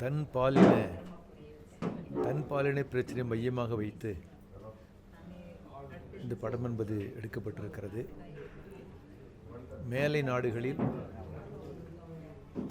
தன் பாலின தன் பாலின பிரச்சனை மையமாக வைத்து இந்த படம் என்பது எடுக்கப்பட்டிருக்கிறது. மேலை நாடுகளில்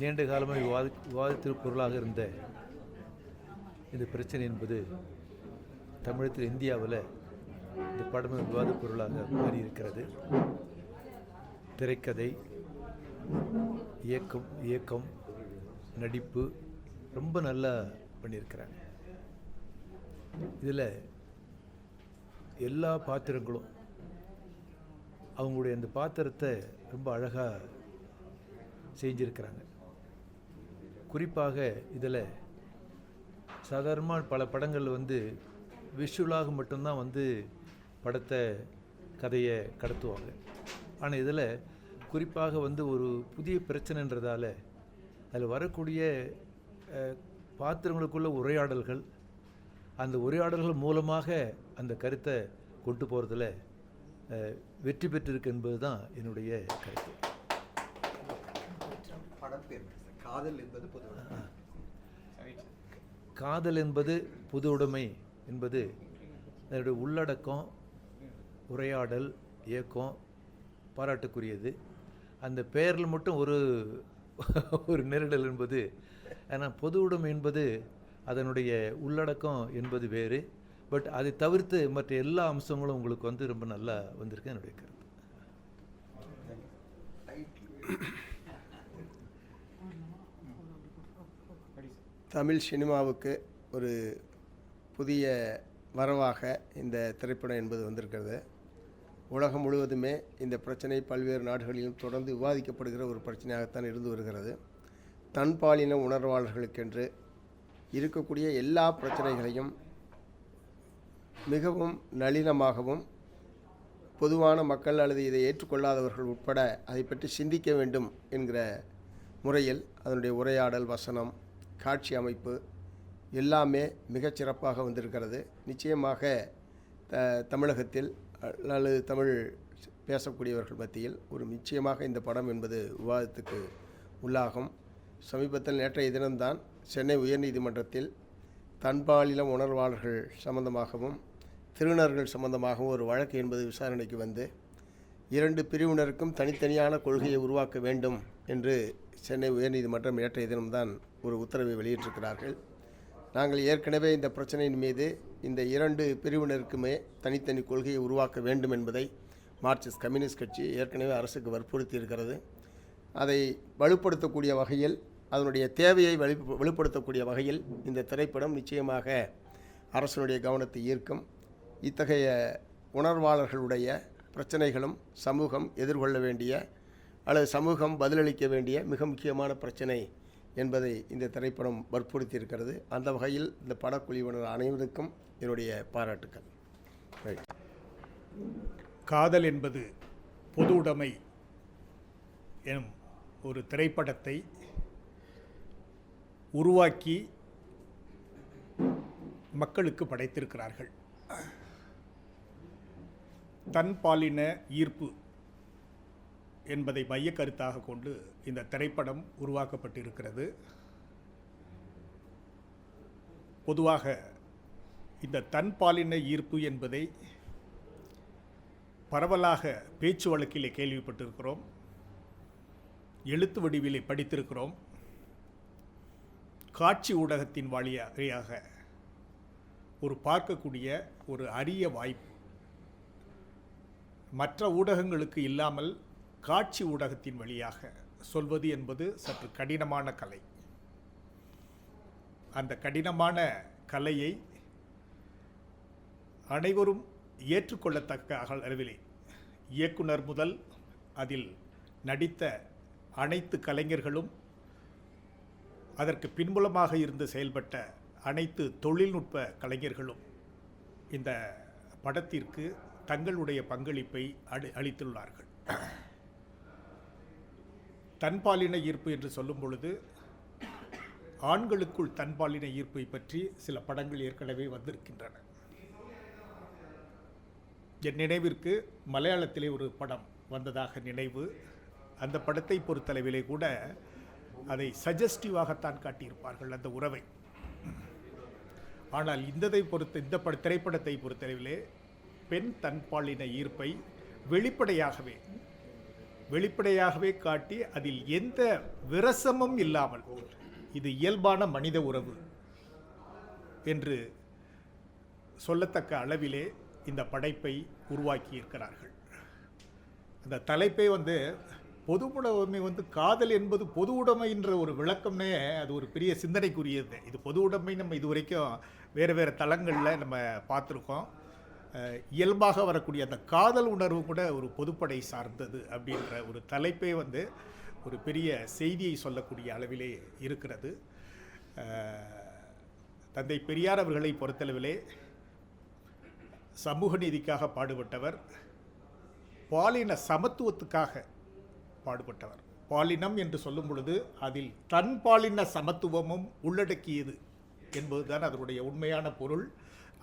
நீண்ட காலமாக விவாதி விவாதத்திற்கு பொருளாக இருந்த இந்த பிரச்சனை என்பது தமிழகத்தில் இந்தியாவில் இந்த படம் விவாத பொருளாக மாறியிருக்கிறது. திரைக்கதை இயக்கம் இயக்கம் நடிப்பு ரொம்ப நல்லா பண்ணியிருக்கிறாங்க. இதில் எல்லா பாத்திரங்களும் அவங்களுடைய அந்த பாத்திரத்தை ரொம்ப அழகாக செஞ்சிருக்கிறாங்க. குறிப்பாக இதில் சாதாரணமாக பல படங்கள் வந்து விஷுவலாக மட்டும்தான் வந்து படத்தை கதையை கடத்துவாங்க. ஆனால் இதில் குறிப்பாக வந்து ஒரு புதிய பிரச்சனைன்றதால அதில் வரக்கூடிய பாத்திரங்களுக்குள்ள உரையாடல்கள். அந்த உரையாடல்கள் மூலமாக அந்த கருத்தை கொண்டு போகிறதுல வெற்றி பெற்றிருக்கு என்பது தான் என்னுடைய கருத்து? காதல் என்பது பொது காதல் என்பது புது உடைமை என்பது அதனுடைய உள்ளடக்கம் உரையாடல் இயக்கம் பாராட்டுக்குரியது. அந்த பெயரில் மட்டும் ஒரு ஒரு நெருடல் என்பது ஏன்னா பொது உடைமை என்பது அதனுடைய உள்ளடக்கம் என்பது வேறு. பட் அதை தவிர்த்து மற்ற எல்லா அம்சங்களும் உங்களுக்கு வந்து ரொம்ப நல்லா வந்திருக்கு என்னுடைய கருத்து. தமிழ் சினிமாவுக்கு ஒரு புதிய வரவாக இந்த திரைப்படம் என்பது வந்திருக்கிறது. உலகம் முழுவதுமே இந்த பிரச்சனை பல்வேறு நாடுகளிலும் தொடர்ந்து விவாதிக்கப்படுகிற ஒரு பிரச்சனையாகத்தான் இருந்து வருகிறது. தன்பாலின உணர்வாளர்களுக்கென்று இருக்கக்கூடிய எல்லா பிரச்சனைகளையும் மிகவும் நளினமாகவும் பொதுவான மக்கள் அல்லது இதை ஏற்றுக்கொள்ளாதவர்கள் உட்பட அதை பற்றி சிந்திக்க வேண்டும் என்கிற முறையில் அதனுடைய உரையாடல் வசனம் காட்சி அமைப்பு எல்லாமே மிகச்சிறப்பாக வந்திருக்கிறது. நிச்சயமாக த தமிழகத்தில் அல்லது தமிழ் பேசக்கூடியவர்கள் மத்தியில் ஒரு நிச்சயமாக இந்த படம் என்பது விவாதத்துக்கு உள்ளாகும். சமீபத்தில் நேற்றைய தினம்தான் சென்னை உயர்நீதிமன்றத்தில் தன்பாலிலம் உணர்வாளர்கள் சம்பந்தமாகவும் திருநர்கள் சம்பந்தமாகவும் ஒரு வழக்கு என்பது விசாரணைக்கு வந்து இரண்டு பிரிவினருக்கும் தனித்தனியான கொள்கையை உருவாக்க வேண்டும் என்று சென்னை உயர்நீதிமன்றம் நேற்றைய தினம்தான் ஒரு உத்தரவை வெளியிட்டிருக்கிறார்கள். நாங்கள் ஏற்கனவே இந்த பிரச்சனையின் மீது இந்த இரண்டு பிரிவினருக்குமே தனித்தனி கொள்கையை உருவாக்க வேண்டும் என்பதை மார்க்சிஸ்ட் கம்யூனிஸ்ட் கட்சி ஏற்கனவே அரசுக்கு வற்புறுத்தி இருக்கிறது அதை வலுப்படுத்தக்கூடிய வகையில் அதனுடைய தேவையை வலு வலுப்படுத்தக்கூடிய வகையில் இந்த திரைப்படம் நிச்சயமாக அரசனுடைய கவனத்தை ஈர்க்கும். இத்தகைய உணர்வாளர்களுடைய பிரச்சனைகளும் சமூகம் எதிர்கொள்ள வேண்டிய அல்லது சமூகம் பதிலளிக்க வேண்டிய மிக முக்கியமான பிரச்சனை என்பதை இந்த திரைப்படம் வற்புறுத்தியிருக்கிறது. அந்த வகையில் இந்த படக்குழுவினர் அனைவருக்கும் என்னுடைய பாராட்டுக்கள். காதல் என்பது பொது உடைமை எனும் ஒரு திரைப்படத்தை உருவாக்கி மக்களுக்கு படைத்திருக்கிறார்கள். தன் பாலின ஈர்ப்பு என்பதை மைய கருத்தாக கொண்டு இந்த திரைப்படம் உருவாக்கப்பட்டிருக்கிறது. பொதுவாக இந்த தன் பாலின ஈர்ப்பு என்பதை பரவலாக பேச்சு வழக்கிலே கேள்விப்பட்டிருக்கிறோம். எழுத்து வடிவிலே படித்திருக்கிறோம். காட்சி ஊடகத்தின் வழியாக ஒரு பார்க்கக்கூடிய ஒரு அரிய வாய்ப்பு. மற்ற ஊடகங்களுக்கு இல்லாமல் காட்சி ஊடகத்தின் வழியாக சொல்வது என்பது சற்று கடினமான கலை. அந்த கடினமான கலையை அனைவரும் ஏற்றுக்கொள்ளத்தக்க அகல் அளவிலே இயக்குனர் முதல் அதில் நடித்த அனைத்து கலைஞர்களும் அதற்கு பின்புலமாக இருந்து செயல்பட்ட அனைத்து தொழில்நுட்ப கலைஞர்களும் இந்த படத்திற்கு தங்களுடைய பங்களிப்பை அடி அளித்துள்ளார்கள். தன்பாலின ஈர்ப்பு என்று சொல்லும் பொழுது ஆண்களுக்குள் தன்பாலின ஈர்ப்பை பற்றி சில படங்கள் ஏற்கனவே வந்திருக்கின்றன. என் நினைவிற்கு மலையாளத்திலே ஒரு படம் வந்ததாக நினைவு. அந்த படத்தை பொறுத்தளவிலே கூட அதை சஜஸ்டிவாகத்தான் காட்டியிருப்பார்கள் அந்த உறவை. ஆனால் இந்ததை பொறுத்த இந்த பட திரைப்படத்தை பொறுத்தளவிலே பெண் தன்பாலின ஈர்ப்பை வெளிப்படையாகவே வெளிப்படையாகவே காட்டி அதில் எந்த விரசமும் இல்லாமல் இது இயல்பான மனித உறவு என்று சொல்லத்தக்க அளவிலே இந்த படைப்பை உருவாக்கியிருக்கிறார்கள். அந்த தலைப்பே வந்து பொது உடைமை வந்து காதல் என்பது பொது உடைமைன்ற ஒரு விளக்கம்னே அது ஒரு பெரிய சிந்தனைக்குரியது. இது பொது உடைமை நம்ம இது வரைக்கும் வேறு வேறு தளங்களில் நம்ம பார்த்துருக்கோம். இயல்பாக வரக்கூடிய அந்த காதல் உணர்வு கூட ஒரு பொதுப்படை சார்ந்தது அப்படின்ற ஒரு தலைப்பே வந்து ஒரு பெரிய செய்தியை சொல்லக்கூடிய அளவிலே இருக்கிறது. தந்தை பெரியார் அவர்களை பொறுத்தளவிலே சமூக நீதிக்காக பாடுபட்டவர். பாலின சமத்துவத்துக்காக பாடுபட்டவர். பாலினம் என்று சொல்லும் பொழுது அதில் தன் பாலின சமத்துவமும் உள்ளடக்கியது என்பதுதான் அதனுடைய உண்மையான பொருள்.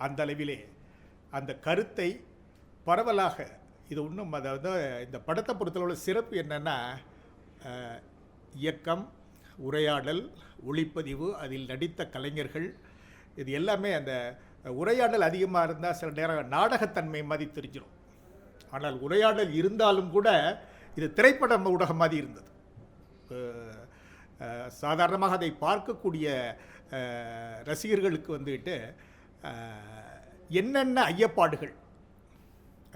அந்த அளவிலே அந்த கருத்தை பரவலாக இது இன்னும் அதாவது இந்த படத்தை பொறுத்தளவுல சிறப்பு என்னென்னா இயக்கம் உரையாடல் ஒளிப்பதிவு அதில் நடித்த கலைஞர்கள் இது எல்லாமே அந்த உரையாடல் அதிகமாக இருந்தால் சில நேரம் நாடகத்தன்மை மாதிரி தெரிஞ்சிடும் ஆனால் உரையாடல் இருந்தாலும் கூட இது திரைப்பட ஊடகம் மாதிரி இருந்தது. சாதாரணமாக அதை பார்க்கக்கூடிய ரசிகர்களுக்கு வந்துட்டு என்னென்ன ஐயப்பாடுகள்?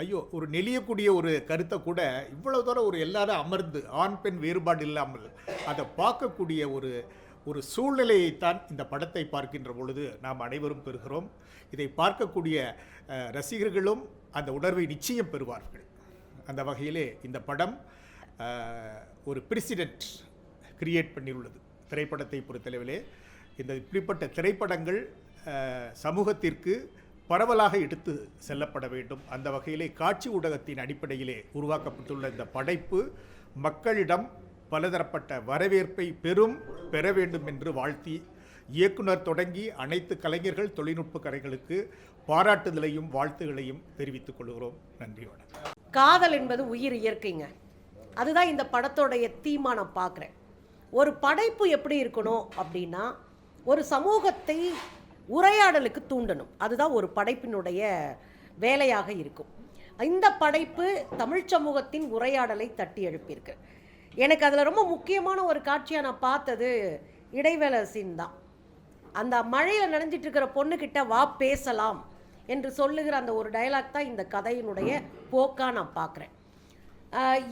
ஐயோ ஒரு நெளியக்கூடிய ஒரு கருத்தை கூட இவ்வளோ தூரம் ஒரு எல்லாரும் அமர்ந்து ஆண் பெண் வேறுபாடு இல்லாமல் அதை பார்க்கக்கூடிய ஒரு ஒரு சூழ்நிலையைத்தான் இந்த படத்தை பார்க்கின்ற பொழுது நாம் அனைவரும் பெறுகிறோம். இதை பார்க்கக்கூடிய ரசிகர்களும் அந்த உணர்வை நிச்சயம் பெறுவார்கள். அந்த வகையிலே இந்த படம் ஒரு பிரசிடென்ட் கிரியேட் பண்ணியுள்ளது. திரைப்படத்தை பொறுத்தளவிலே இந்த இப்படிப்பட்ட திரைப்படங்கள் சமூகத்திற்கு பரவலாக எடுத்து செல்லப்பட வேண்டும். அந்த வகையிலே காட்சி ஊடகத்தின் அடிப்படையிலே உருவாக்கப்பட்டுள்ள இந்த படைப்பு மக்களிடம் பலதரப்பட்ட வரவேற்பை பெறும் பெற வேண்டும் என்று வாழ்த்தி இயக்குனர் தொடங்கி அனைத்து கலைஞர்கள் தொழில்நுட்ப கலைகளுக்கு பாராட்டுதலையும் வாழ்த்துகளையும் தெரிவித்துக் கொள்கிறோம். நன்றி வணக்கம். காதல் என்பது உயிர் இயற்கைங்க. அதுதான் இந்த படத்தோடைய தீமா நான் பார்க்குறேன். ஒரு படைப்பு எப்படி இருக்கணும் அப்படின்னா ஒரு சமூகத்தை உரையாடலுக்கு தூண்டணும். அதுதான் ஒரு படைப்பினுடைய வேலையாக இருக்கும். இந்த படைப்பு தமிழ் சமூகத்தின் உரையாடலை தட்டி எழுப்பியிருக்கு. எனக்கு அதில் ரொம்ப முக்கியமான ஒரு காட்சியாக நான் பார்த்தது இடைவேளை சீன் தான். அந்த மழையில் நினைஞ்சிட்டு இருக்கிற பொண்ணுக்கிட்ட வா பேசலாம். என்று சொல்லுகிற அந்த ஒரு டயலாக் தான் இந்த கதையினுடைய போக்காக நான் பார்க்குறேன்.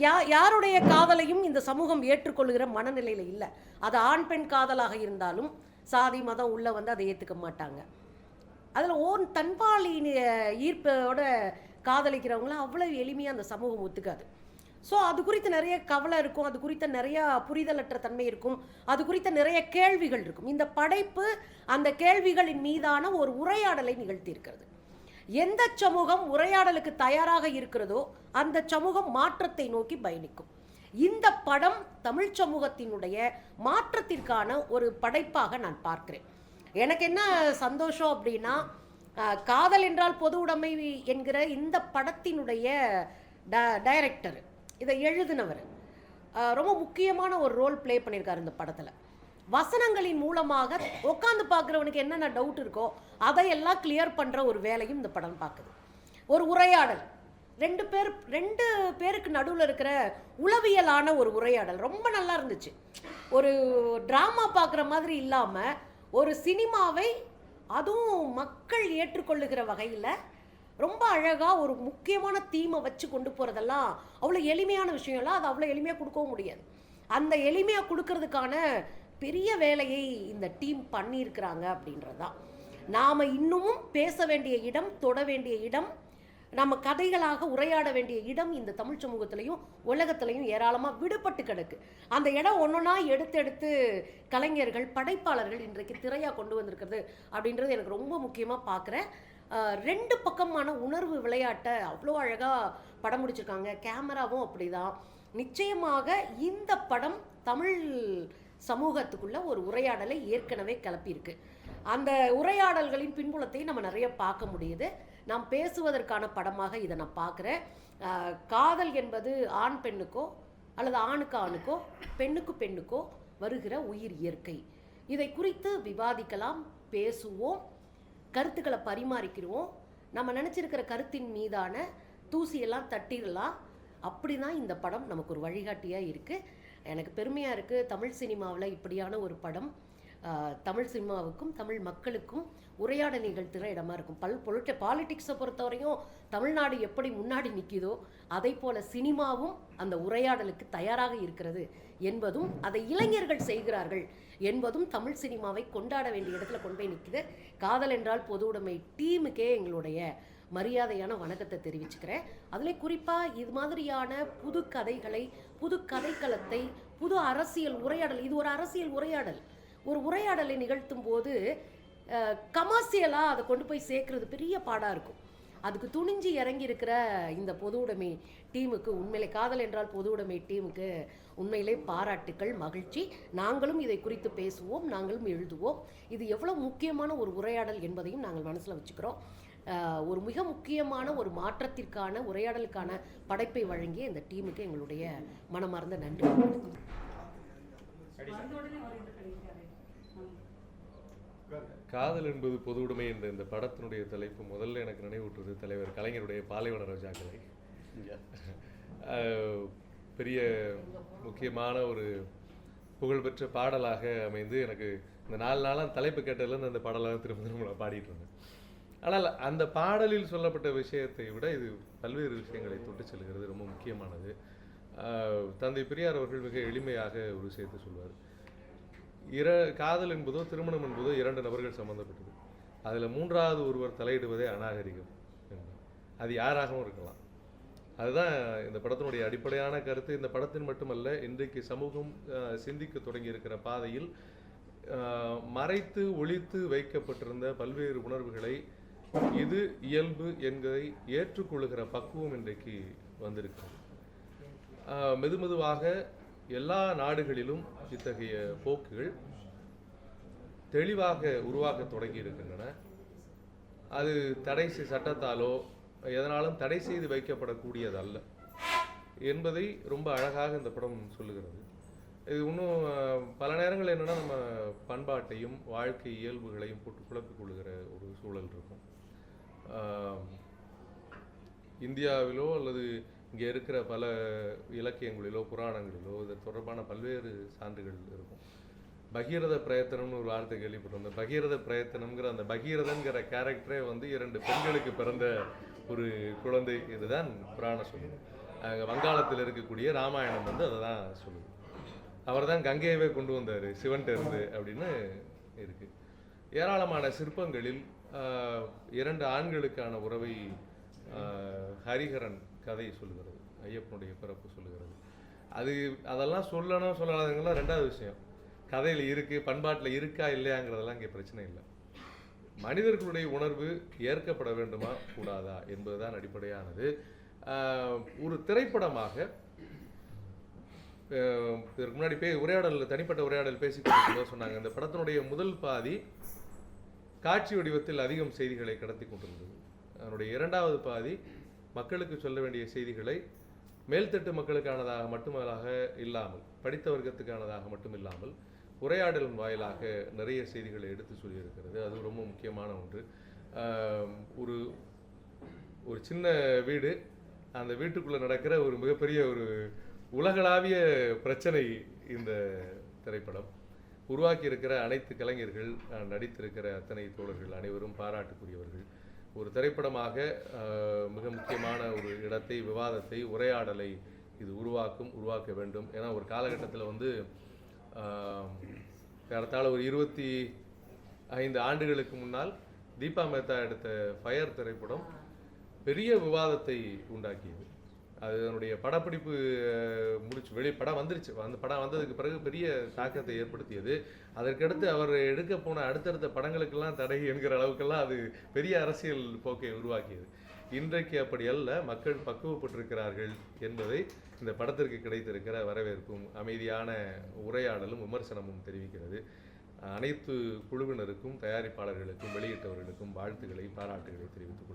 யா யாருடைய காதலையும் இந்த சமூகம் ஏற்றுக்கொள்கிற மனநிலையில் இல்லை. அது ஆண் பெண் காதலாக இருந்தாலும் சாதி மதம் உள்ள வந்து அதை ஏற்றுக்க மாட்டாங்க. அதில் ஓன் தன்பாலின் ஈர்ப்போட காதலிக்கிறவங்களாம் அவ்வளோ எளிமையாக அந்த சமூகம் ஒத்துக்காது. ஸோ அது குறித்து நிறைய கவலை இருக்கும். அது குறித்த நிறைய புரிதலற்ற தன்மை இருக்கும். அது குறித்த நிறைய கேள்விகள் இருக்கும். இந்த படைப்பு அந்த கேள்விகளின் மீதான ஒரு உரையாடலை நிகழ்த்தியிருக்கிறது. எந்த சமூகம் உரையாடலுக்கு தயாராக இருக்கிறதோ அந்த சமூகம் மாற்றத்தை நோக்கி பயணிக்கும். இந்த படம் தமிழ் சமூகத்தினுடைய மாற்றத்திற்கான ஒரு படைப்பாக நான் பார்க்கிறேன். எனக்கு என்ன சந்தோஷம் அப்படின்னா காதல் என்றால் பொது உடைமை என்கிற இந்த படத்தினுடைய ட டைரக்டர் இதை எழுதினவர். ரொம்ப முக்கியமான ஒரு ரோல் ப்ளே பண்ணியிருக்காரு இந்த படத்தில். வசனங்களின் மூலமாக உட்காந்து பார்க்குறவனுக்கு என்னென்ன டவுட் இருக்கோ அதையெல்லாம் கிளியர் பண்ணுற ஒரு வேலையும் இந்த படம் பார்க்குது. ஒரு உரையாடல். ரெண்டு பேர் ரெண்டு பேருக்கு நடுவில் இருக்கிற உளவியலான ஒரு உரையாடல். ரொம்ப நல்லா இருந்துச்சு. ஒரு ட்ராமா பார்க்குற மாதிரி இல்லாமல் ஒரு சினிமாவை அதுவும் மக்கள் ஏற்றுக்கொள்ளுகிற வகையில் ரொம்ப அழகாக ஒரு முக்கியமான தீமை வச்சு கொண்டு போகிறதெல்லாம் அவ்வளோ எளிமையான விஷயம்லாம் அது அவ்வளோ எளிமையாக கொடுக்கவும் முடியாது. அந்த எளிமையாக கொடுக்கறதுக்கான பெரிய வேலையை இந்த டீம் பண்ணியிருக்கிறாங்க அப்படின்றது தான் நாம் இன்னமும் பேச வேண்டிய இடம் தொட வேண்டிய இடம் நம்ம கதைகளாக உரையாட வேண்டிய இடம் இந்த தமிழ் சமூகத்திலையும் உலகத்திலையும் ஏராளமாக விடுபட்டு கிடக்கு. அந்த இடம் ஒன்றொன்னா எடுத்து எடுத்து கலைஞர்கள் படைப்பாளர்கள் இன்றைக்கு திரையாக கொண்டு வந்திருக்கிறது அப்படின்றது எனக்கு ரொம்ப முக்கியமாக பார்க்குறேன் ரெண்டு பக்கமான உணர்வு விளையாட்டை அவ்வளோ அழகாக படம் முடிச்சிருக்காங்க. கேமராவும் அப்படிதான். நிச்சயமாக இந்த படம் தமிழ் சமூகத்துக்குள்ள ஒரு உரையாடலை ஏற்கனவே கிளப்பியிருக்கு. அந்த உரையாடல்களின் பின்புலத்தை நம்ம நிறைய பார்க்க முடியுது. நாம் பேசுவதற்கான படமாக இதை நான் பார்க்குறேன். காதல் என்பது ஆண் பெண்ணுக்கோ அல்லது ஆணுக்கு ஆணுக்கோ பெண்ணுக்கு பெண்ணுக்கோ வருகிற உயிர் இயற்கை. இதை குறித்து விவாதிக்கலாம் பேசுவோம் கருத்துக்களை பரிமாறிக்கிறோம் நம்ம நினச்சிருக்கிற கருத்தின் மீதான தூசியெல்லாம் தட்டிடலாம். அப்படி தான் இந்த படம் நமக்கு ஒரு வழிகாட்டியாக இருக்குது எனக்கு பெருமையாக இருக்குது தமிழ் சினிமாவில் இப்படியான ஒரு படம் தமிழ் சினிமாவுக்கும் தமிழ் மக்களுக்கும் உரையாடல் நிகழ்த்துகிற இடமா இருக்கும். பல் பொலிட்ட பாலிடிக்ஸை பொறுத்தவரையும் தமிழ்நாடு எப்படி முன்னாடி நிற்கிதோ அதை போல சினிமாவும் அந்த உரையாடலுக்கு தயாராக இருக்கிறது என்பதும் அதை இளைஞர்கள் செய்கிறார்கள் என்பதும் தமிழ் சினிமாவை கொண்டாட வேண்டிய இடத்துல கொண்டு போய் நிற்கிது காதல் என்றால் பொது உடைமை டீமுக்கே எங்களுடைய மரியாதையான வணக்கத்தை தெரிவிச்சுக்கிறேன். அதிலே குறிப்பாக இது மாதிரியான புது கதைகளை புது கதைக்களத்தை புது அரசியல் உரையாடல். இது ஒரு அரசியல் உரையாடல். ஒரு உரையாடலை நிகழ்த்தும் போது கமர்சியலாக அதை கொண்டு போய் சேர்க்கறது பெரிய பாடாக இருக்கும். அதுக்கு துணிஞ்சு இறங்கி இருக்கிற இந்த பொது உடைமை டீமுக்கு உண்மையிலே காதல் என்றால் பொது உடைமை டீமுக்கு உண்மையிலே பாராட்டுக்கள் மகிழ்ச்சி. நாங்களும் இதை குறித்து பேசுவோம் நாங்களும் எழுதுவோம். இது எவ்வளோ முக்கியமான ஒரு உரையாடல் என்பதையும் நாங்கள் மனசில் வச்சுக்கிறோம். ஒரு மிக முக்கியமான ஒரு மாற்றத்திற்கான உரையாடலுக்கான படைப்பை வழங்கிய இந்த டீமுக்கு எங்களுடைய மனமார்ந்த நன்றி. காதல் என்பது பொது உடைமை என்ற இந்த படத்தினுடைய தலைப்பு முதல்ல எனக்கு நினைவூட்டுறது தலைவர் கலைஞருடைய பாலைவன ரோஜாக்களை பெரிய முக்கியமான ஒரு புகழ்பெற்ற பாடலாக அமைந்து எனக்கு இந்த நாலு நாளாக தலைப்பு கேட்டதுலேருந்து அந்த பாடலாக திரும்ப திரும்ப நான் பாடிட்டு இருந்தேன். ஆனால் அந்த பாடலில் சொல்லப்பட்ட விஷயத்தை விட இது பல்வேறு விஷயங்களை தொட்டு செல்கிறது ரொம்ப முக்கியமானது. தந்தை பெரியார் அவர்கள் மிக எளிமையாக ஒரு விஷயத்தை சொல்வார். இர காதல் என்பதோ திருமணம் என்பதோ இரண்டு நபர்கள் சம்பந்தப்பட்டது. அதில் மூன்றாவது ஒருவர் தலையிடுவதே அநாகரிகம் அது யாராகவும் இருக்கலாம். அதுதான் இந்த படத்தினுடைய அடிப்படையான கருத்து. இந்த படத்தின் மட்டுமல்ல இன்றைக்கு சமூகம் சிந்திக்க தொடங்கி இருக்கிற பாதையில் மறைத்து ஒழித்து வைக்கப்பட்டிருந்த பல்வேறு உணர்வுகளை இது இயல்பு என்பதை ஏற்றுக்கொள்கிற பக்குவம் இன்றைக்கு வந்திருக்கு மெது மெதுமெதுவாக எல்லா நாடுகளிலும் இத்தகைய போக்குகள் தெளிவாக உருவாக்க தொடங்கி இருக்கின்றன அது தடை சட்டத்தாலோ எதனாலும் தடை செய்து வைக்கப்படக்கூடியதல்ல என்பதை ரொம்ப அழகாக இந்த படம் சொல்லுகிறது. இது இன்னும் பல நேரங்கள் என்னென்னா நம்ம பண்பாட்டையும் வாழ்க்கை இயல்புகளையும் போட்டு குழப்பிக் கொள்கிற ஒரு சூழல் இருக்கும். இந்தியாவிலோ அல்லது இங்கே இருக்கிற பல இலக்கியங்களிலோ புராணங்களிலோ இது தொடர்பான பல்வேறு சான்றுகள் இருக்கும். பகீரத பிரயத்தனம்னு ஒரு வார்த்தை கேள்விப்பட்டிருந்தேன் பகீரத பிரயத்தனம்ங்கிற அந்த பகீரதங்கிற கேரக்டரே வந்து இரண்டு பெண்களுக்கு பிறந்த ஒரு குழந்தை இதுதான் புராணம் சொல்லுது. அங்கே வங்காளத்தில் இருக்கக்கூடிய ராமாயணம் வந்து அதை தான் சொல்லுது. அவர் தான் கங்கையவே கொண்டு வந்தார் சிவன்கிட்ட இருந்து அப்படின்னு இருக்குது ஏராளமான சிற்பங்களில் இரண்டு ஆண்களுக்கான உறவை ஹரிஹரன் கதை சொல்லுகிறது ஐயப்பனுடைய பிறப்பு சொல்லுகிறது அது அதெல்லாம் சொல்லணும் சொல்லாதவங்களாம் ரெண்டாவது விஷயம். கதையில் இருக்கு பண்பாட்டில் இருக்கா இல்லையாங்கிறதெல்லாம் இங்கே பிரச்சனை இல்லை. மனிதர்களுடைய உணர்வு ஏற்கப்பட வேண்டுமா கூடாதா என்பதுதான் அடிப்படையானது. ஆஹ், ஒரு திரைப்படமாக இதற்கு முன்னாடி பே உரையாடல் தனிப்பட்ட உரையாடல் பேசிக்கொண்டிருக்கும்போது சொன்னாங்க. இந்த படத்தினுடைய முதல் பாதி காட்சி வடிவத்தில் அதிகம் செய்திகளை கடத்தி கொண்டிருந்தது. அதனுடைய இரண்டாவது பாதி மக்களுக்கு சொல்ல வேண்டிய செய்திகளை மேல்தட்டு மக்களுக்கானதாக மட்டுமல்லாக இல்லாமல் படித்த வர்க்கத்துக்கானதாக மட்டும் இல்லாமல் உரையாடலின் வாயிலாக நிறைய செய்திகளை எடுத்து சொல்லியிருக்கிறது. அது ரொம்ப முக்கியமான ஒன்று. ஒரு ஒரு சின்ன வீடு அந்த வீட்டுக்குள்ளே நடக்கிற ஒரு மிகப்பெரிய ஒரு உலகளாவிய பிரச்சனை இந்த திரைப்படம். உருவாக்கி இருக்கிற அனைத்து கலைஞர்கள் நடித்திருக்கிற அத்தனை தோழர்கள் அனைவரும் பாராட்டுக்குரியவர்கள். ஒரு திரைப்படமாக மிக முக்கியமான ஒரு இடத்தை விவாதத்தை உரையாடலை இது உருவாக்கும் உருவாக்க வேண்டும். ஏன்னா ஒரு காலகட்டத்தில் வந்து ஏறத்தாழ ஒரு இருபத்தி ஐந்து ஆண்டுகளுக்கு முன்னால் தீபா மேத்தா எடுத்த ஃபயர் திரைப்படம் பெரிய விவாதத்தை உண்டாக்கியது. அதனுடைய படப்பிடிப்பு முடிச்சு வெளி படம் வந்துருச்சு. அந்த படம் வந்ததுக்கு பிறகு பெரிய தாக்கத்தை ஏற்படுத்தியது. அதற்கடுத்து அவர் எடுக்க போன அடுத்தடுத்த படங்களுக்கெல்லாம் தடை என்கிற அளவுக்கெல்லாம் அது பெரிய அரசியல் போக்கை உருவாக்கியது. இன்றைக்கு அப்படி அல்ல மக்கள் பக்குவப்பட்டிருக்கிறார்கள் என்பதை இந்த படத்திற்கு கிடைத்திருக்கிற வரவேற்பும் அமைதியான உரையாடலும் விமர்சனமும் தெரிவிக்கிறது. அனைத்து குழுவினருக்கும் தயாரிப்பாளர்களுக்கும் வெளியிட்டவர்களுக்கும் வாழ்த்துக்களை பாராட்டுகளை தெரிவித்துக் கொள்கிறேன்.